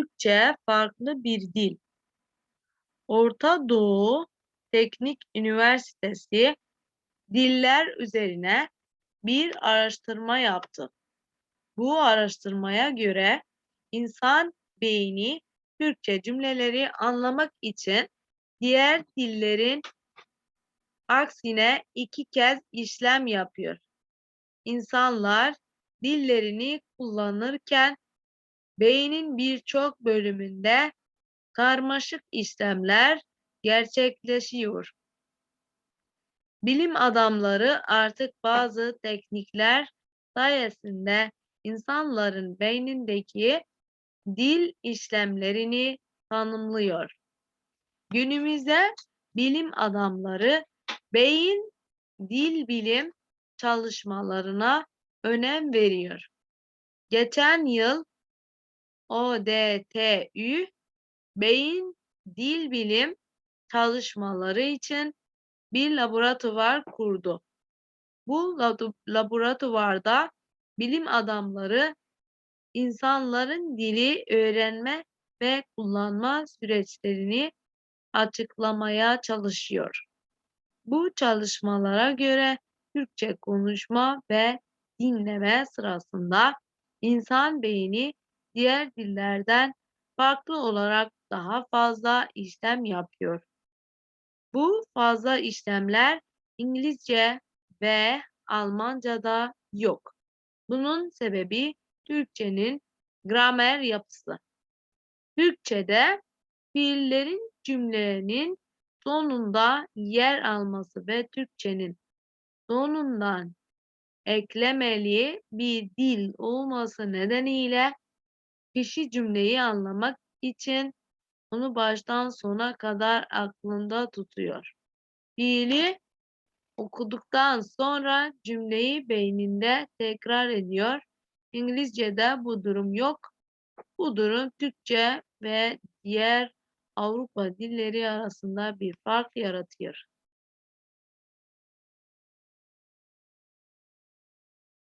Türkçe farklı bir dil. Orta Doğu Teknik Üniversitesi diller üzerine bir araştırma yaptı. Bu araştırmaya göre insan beyni Türkçe cümleleri anlamak için diğer dillerin aksine iki kez işlem yapıyor. İnsanlar dillerini kullanırken beynin birçok bölümünde karmaşık işlemler gerçekleşiyor. Bilim adamları artık bazı teknikler sayesinde insanların beynindeki dil işlemlerini tanımlıyor. Günümüzde bilim adamları beyin dil bilim çalışmalarına önem veriyor. Geçen yıl ODTÜ beyin dil bilim çalışmaları için bir laboratuvar kurdu. Bu labo- laboratuvarda bilim adamları insanların dili öğrenme ve kullanma süreçlerini açıklamaya çalışıyor. Bu çalışmalara göre Türkçe konuşma ve dinleme sırasında insan beyni diğer dillerden farklı olarak daha fazla işlem yapıyor. Bu fazla işlemler İngilizce ve Almanca'da yok. Bunun sebebi Türkçenin gramer yapısı. Türkçe'de fiillerin cümlenin sonunda yer alması ve Türkçenin sonundan eklemeli bir dil olması nedeniyle kişi cümleyi anlamak için onu baştan sona kadar aklında tutuyor. Fiili okuduktan sonra cümleyi beyninde tekrar ediyor. İngilizce'de bu durum yok. Bu durum Türkçe ve diğer Avrupa dilleri arasında bir fark yaratıyor.